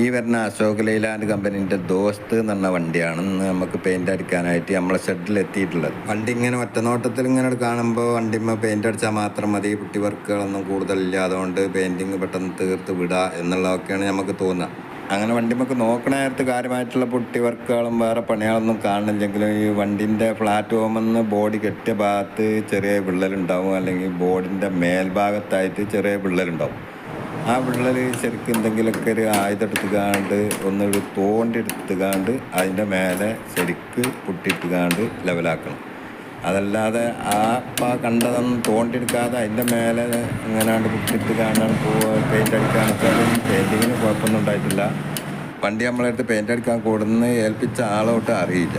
ഈ വരുന്ന അശോക് ലൈലാൻഡ് കമ്പനീന്റെ ദോസ്ത് എന്ന് വണ്ടിയാണ് നമുക്ക് പെയിന്റ് അടിക്കാനായിട്ട് നമ്മളെ ഷെഡിൽ എത്തിയിട്ടുള്ളത്. വണ്ടി ഇങ്ങനെ ഒറ്റനോട്ടത്തിൽ ഇങ്ങനെ കാണുമ്പോൾ വണ്ടിമ്മ പെയിന്റ് അടിച്ചാൽ മാത്രം മതി. പുട്ടി വർക്കുകളൊന്നും കൂടുതലില്ല. അതുകൊണ്ട് പെയിന്റിങ് പെട്ടെന്ന് തീർത്ത് വിടുക എന്നുള്ളതൊക്കെയാണ് നമുക്ക് തോന്നുക. അങ്ങനെ വണ്ടിമ്മക്ക് നോക്കണ നേരത്ത് കാര്യമായിട്ടുള്ള പുട്ടി വർക്കുകളും വേറെ പണികളൊന്നും കാണുന്നില്ലെങ്കിലും ഈ വണ്ടിന്റെ പ്ലാറ്റ്ഫോമിൽ ബോഡി കെട്ടിയ ഭാഗത്ത് ചെറിയ വിള്ളലുണ്ടാവും. അല്ലെങ്കിൽ ബോഡിന്റെ മേൽഭാഗത്തായിട്ട് ചെറിയ വിള്ളലുണ്ടാവും. ആ വിള്ളൽ ശരിക്കും എന്തെങ്കിലുമൊക്കെ ഒരു ആയുധം എടുത്തുകാണ്ട് ഒന്നൊരു തോണ്ടി എടുത്തുകാണ്ട് അതിന്റെ മേലെ ശരിക്ക് പുട്ടിയിട്ടുകാണ്ട് ലെവലാക്കണം. അതല്ലാതെ ആ ഇപ്പം കണ്ടതൊന്നും തോണ്ടിയെടുക്കാതെ അതിന്റെ മേലെ ഇങ്ങനാണ്ട് പുട്ടിട്ട് കാണാൻ പെയിന്റ് അടിക്കാൻ വെച്ചാലും പെയിന്റിങ്ങിന് കുഴപ്പമൊന്നും ഉണ്ടായിട്ടില്ല. വണ്ടി നമ്മളെടുത്ത് പെയിന്റ് അടിക്കാൻ കൊടുന്ന് ഏൽപ്പിച്ച ആളോട്ട് അറിയില്ല.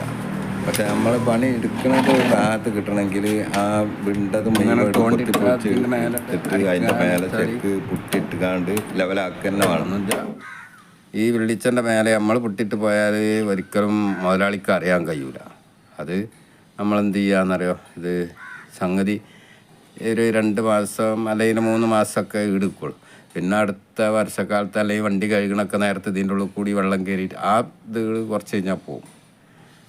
പക്ഷെ നമ്മൾ പണി എടുക്കണ ഭാഗത്ത് കിട്ടണമെങ്കിൽ ആ വിണ്ടത് അതിന്റെ പൊട്ടിപ്പൊളിച്ച് ഇട്ടിട്ട് അതിന്റെ മേലെ ചെക്ക് പുട്ടിയിട്ട് കാണ്ട് ലെവലാക്കുക തന്നെ വേണം ഈ വെള്ളിച്ചന്റെ മേലെ നമ്മൾ പുട്ടിട്ട് പോയാൽ ഒരിക്കലും മുതലാളിക്ക് അറിയാൻ കഴിയൂല. അത് നമ്മൾ എന്ത് ചെയ്യാന്നറിയോ? ഇത് സംഗതി ഒരു രണ്ട് മാസം അല്ലെങ്കിൽ മൂന്ന് മാസമൊക്കെ എടുക്കുള്ളൂ. പിന്നെ അടുത്ത വർഷക്കാലത്ത് അല്ലെങ്കിൽ വണ്ടി കഴുകണൊക്കെ നേരത്തെ ഇതിന്റെ ഉള്ളിൽ കൂടി വെള്ളം കയറിയിട്ട് ആ ഇത് കുറച്ച് കഴിഞ്ഞാൽ പോകും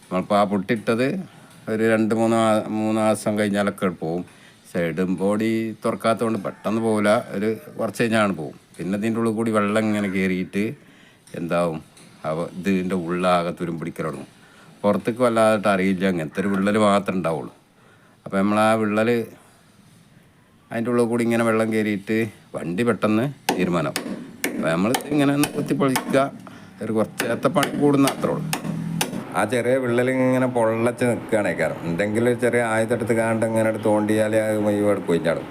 നമ്മളിപ്പോൾ ആ പൊട്ടിട്ടത് ഒരു രണ്ട് മൂന്ന് മൂന്ന് മാസം കഴിഞ്ഞാലൊക്കെ പോവും. സൈഡും ബോഡി തുറക്കാത്തതുകൊണ്ട് പെട്ടെന്ന് പോകില്ല ഒരു കുറച്ച് കഴിഞ്ഞാണ് പോവും. പിന്നെ ഇതിന്റെ ഉള്ളിൽ കൂടി വെള്ളം ഇങ്ങനെ കയറിയിട്ട് എന്താവും? അവ ഇതിന്റെ ഉള്ളാകെ തുരുമ്പിടിക്കൽ തുടങ്ങും. പുറത്തേക്ക് വല്ലാതായിട്ട് അറിയില്ല. അങ്ങനത്തെ ഒരു വിള്ളൽ മാത്രമേ ഉണ്ടാവുള്ളൂ. അപ്പോൾ നമ്മൾ ആ വിള്ളൽ അതിന്റെ ഉള്ളിൽ കൂടി ഇങ്ങനെ വെള്ളം കയറിയിട്ട് വണ്ടി പെട്ടെന്ന് തീരുമാനം. അപ്പോൾ നമ്മൾ ഇങ്ങനെ ഒന്ന് കുത്തിപ്പൊളിക്കുക. ഒരു കുറച്ച് ഏത്തപ്പണി പണി കൂടുന്ന അത്രേ ഉള്ളൂ. ആ ചെറിയ വിള്ളൽ ഇങ്ങനെ പൊള്ളച്ച് നിൽക്കുകയാണ് കാരണം എന്തെങ്കിലും ഒരു ചെറിയ ആയുധെടുത്ത് കാണ്ട് ഇങ്ങനെ എടുത്ത് തോണ്ടിയാൽ അത് മുഴുവൻ പോയിട്ടാടും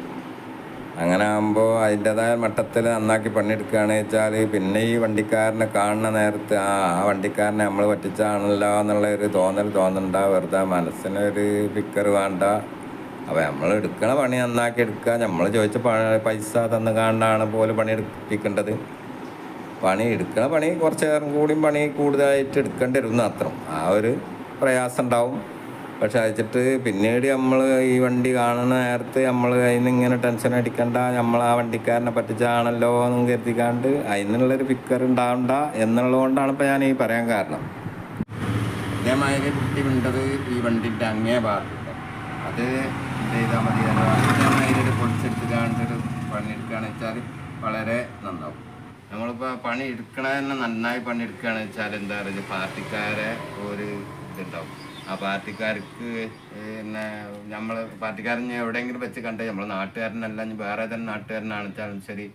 അങ്ങനെ ആകുമ്പോൾ അതിന്റെതായ മട്ടത്തിൽ നന്നാക്കി പണിയെടുക്കുകയാണെന്ന് വെച്ചാൽ പിന്നെ ഈ വണ്ടിക്കാരനെ കാണുന്ന നേരത്ത് ആ ആ വണ്ടിക്കാരനെ നമ്മൾ പറ്റിച്ചാണല്ലോ എന്നുള്ള ഒരു തോന്നൽ തോന്നണ്ട. വെറുതെ മനസ്സിനൊരു പിക്കർ വേണ്ട. അപ്പോൾ നമ്മൾ എടുക്കണ പണി നന്നാക്കി എടുക്കുക. നമ്മൾ ചോദിച്ച പൈസ തന്നു കാണാണ് പോലെ പണി എടുപ്പിക്കേണ്ടത് പണി എടുക്കണ പണി കുറച്ച് നേരം കൂടിയും പണി കൂടുതലായിട്ട് എടുക്കേണ്ടി വരും അത്രം ആ ഒരു പ്രയാസം ഉണ്ടാവും പക്ഷെ അയച്ചിട്ട് പിന്നീട് നമ്മൾ ഈ വണ്ടി കാണുന്ന നേരത്ത് നമ്മൾ അതിന് ഇങ്ങനെ ടെൻഷൻ അടിക്കണ്ട നമ്മൾ ആ വണ്ടിക്കാരനെ പറ്റിച്ചാണല്ലോ എന്നും കരുതിക്കാണ്ട് അതിനുള്ളൊരു പിക്കർ ഉണ്ടാവണ്ട എന്നുള്ളതുകൊണ്ടാണ് ഇപ്പോൾ ഞാൻ ഈ പറയാൻ കാരണം. ഇതേമാതിരി കുട്ടി വിണ്ടത് ഈ വണ്ടിന്റെ അങ്ങേ ഭാഗത്തുണ്ട്. അത് ചെയ്താൽ മതി. ഇതേമാതിരി ഒരു പൊളിച്ചെടുത്ത് കാണിച്ചൊരു പണി എടുക്കുകയാണെന്ന് വെച്ചാൽ വളരെ നന്നാവും. നമ്മളിപ്പോൾ പണി എടുക്കണ തന്നെ നന്നായി പണി എടുക്കുകയാണെന്ന് വെച്ചാൽ എന്താ പറയുക പാർട്ടിക്കാരെ ഒരു ഇതുണ്ടാവും. ആ പാർട്ടിക്കാർക്ക് പിന്നെ നമ്മൾ പാർട്ടിക്കാരൻ എവിടെയെങ്കിലും വെച്ച് കണ്ടേ നമ്മൾ നാട്ടുകാരനല്ല വേറെ തന്നെ നാട്ടുകാരനാണെന്ന് വെച്ചാലും ശരി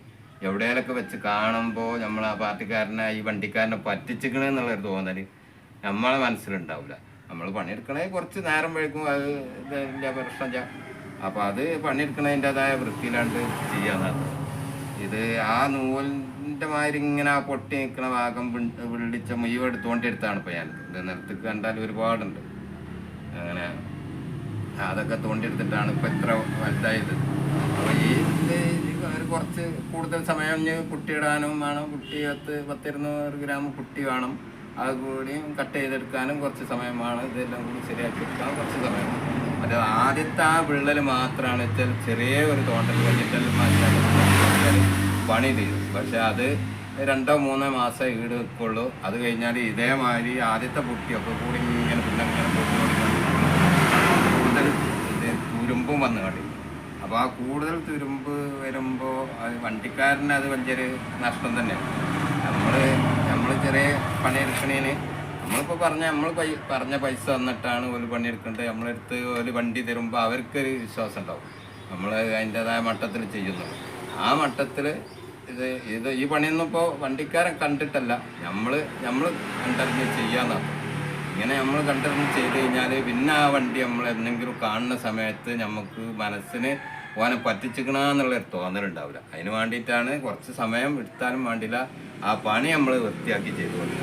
എവിടെയെങ്കിലൊക്കെ വെച്ച് കാണുമ്പോൾ നമ്മൾ ആ പാർട്ടിക്കാരനെ ഈ വണ്ടിക്കാരനെ പറ്റിച്ചിക്കണെന്നുള്ളൊരു തോന്നൽ നമ്മളെ മനസ്സിലുണ്ടാവില്ല നമ്മൾ പണിയെടുക്കണേ കുറച്ച് നേരം വഴിക്കും അത് ഇല്ല പ്രശ്നമില്ല. അപ്പോൾ അത് പണിയെടുക്കണതിന്റെതായ വൃത്തിയിലാണ്ട് ചെയ്യാന്നാണ്. ഇത് ആ നൂലിന്റെ മാതിരി ഇങ്ങനെ ആ പൊട്ടി നിൽക്കുന്ന ഭാഗം വിളിച്ച മുഴുവൻ എടുത്തുകൊണ്ട് എടുത്താണ് ഇപ്പോൾ ഞാൻ ഇത് നിലത്തേക്ക് കണ്ടാൽ ഒരുപാടുണ്ട്. അങ്ങനെ അതൊക്കെ തോണ്ടിയെടുത്തിട്ടാണ് ഇപ്പം ഇത്ര വലുതായത്. അപ്പോൾ ഈ ഒരു കുറച്ച് കൂടുതൽ സമയം കുട്ടിയിടാനും വേണം. കുട്ടി പത്ത് പത്തിരുന്നൂറ് ഗ്രാം കുട്ടി വേണം. അതുകൂടിയും കട്ട് ചെയ്തെടുക്കാനും കുറച്ച് സമയം വേണം. ഇതെല്ലാം കൂടി ശരിയാക്കി എടുക്കാൻ കുറച്ച് സമയം അത് ആദ്യത്തെ ആ വിള്ളൽ മാത്രമാണ് വെച്ചാൽ ചെറിയ ഒരു തോണ്ടൽ മാറ്റിയാൽ പണി തീരും. പക്ഷെ അത് രണ്ടോ മൂന്നോ മാസം ഈട് വെക്കുള്ളൂ അത് കഴിഞ്ഞാൽ ഇതേമാതിരി ആദ്യത്തെ പുട്ടിയൊക്കെ കൂടി ഇങ്ങനെ പിന്നെ ഇങ്ങനെ കൂടുതൽ തുരുമ്പും വന്ന് കളി അപ്പോൾ ആ കൂടുതൽ തുരുമ്പ് വരുമ്പോൾ അത് വണ്ടിക്കാരന് അത് വലിയൊരു നഷ്ടം തന്നെയാണ്. നമ്മൾ നമ്മൾ ചെറിയ പണിയെടുക്കണേന് നമ്മളിപ്പോൾ പറഞ്ഞ നമ്മൾ പൈ പറഞ്ഞ പൈസ തന്നിട്ടാണ് ഒരു പണിയെടുക്കേണ്ടത്. നമ്മളെടുത്ത് ഒരു വണ്ടി തരുമ്പോൾ അവർക്കൊരു വിശ്വാസം ഉണ്ടാവും. നമ്മൾ അതിന്റെതായ മട്ടത്തിൽ ചെയ്യുന്നു ആ മട്ടത്തിൽ ഇത് ഇത് ഈ പണിയൊന്നും ഇപ്പോൾ വണ്ടിക്കാരൻ കണ്ടിട്ടല്ല. നമ്മൾ നമ്മൾ കണ്ടറിഞ്ഞ് ചെയ്യാന്നാണ് ഇങ്ങനെ നമ്മൾ കണ്ടറിഞ്ഞ് ചെയ്ത് കഴിഞ്ഞാൽ പിന്നെ ആ വണ്ടി നമ്മൾ എന്തെങ്കിലും കാണുന്ന സമയത്ത് നമുക്ക് മനസ്സിന് ഓനെ പറ്റിച്ചിക്കണമെന്നുള്ളൊരു തോന്നലുണ്ടാവില്ല അതിന് വേണ്ടിയിട്ടാണ് കുറച്ച് സമയം എടുത്താലും വേണ്ടില്ല ആ പണി നമ്മൾ വൃത്തിയാക്കി ചെയ്തുകൊണ്ട്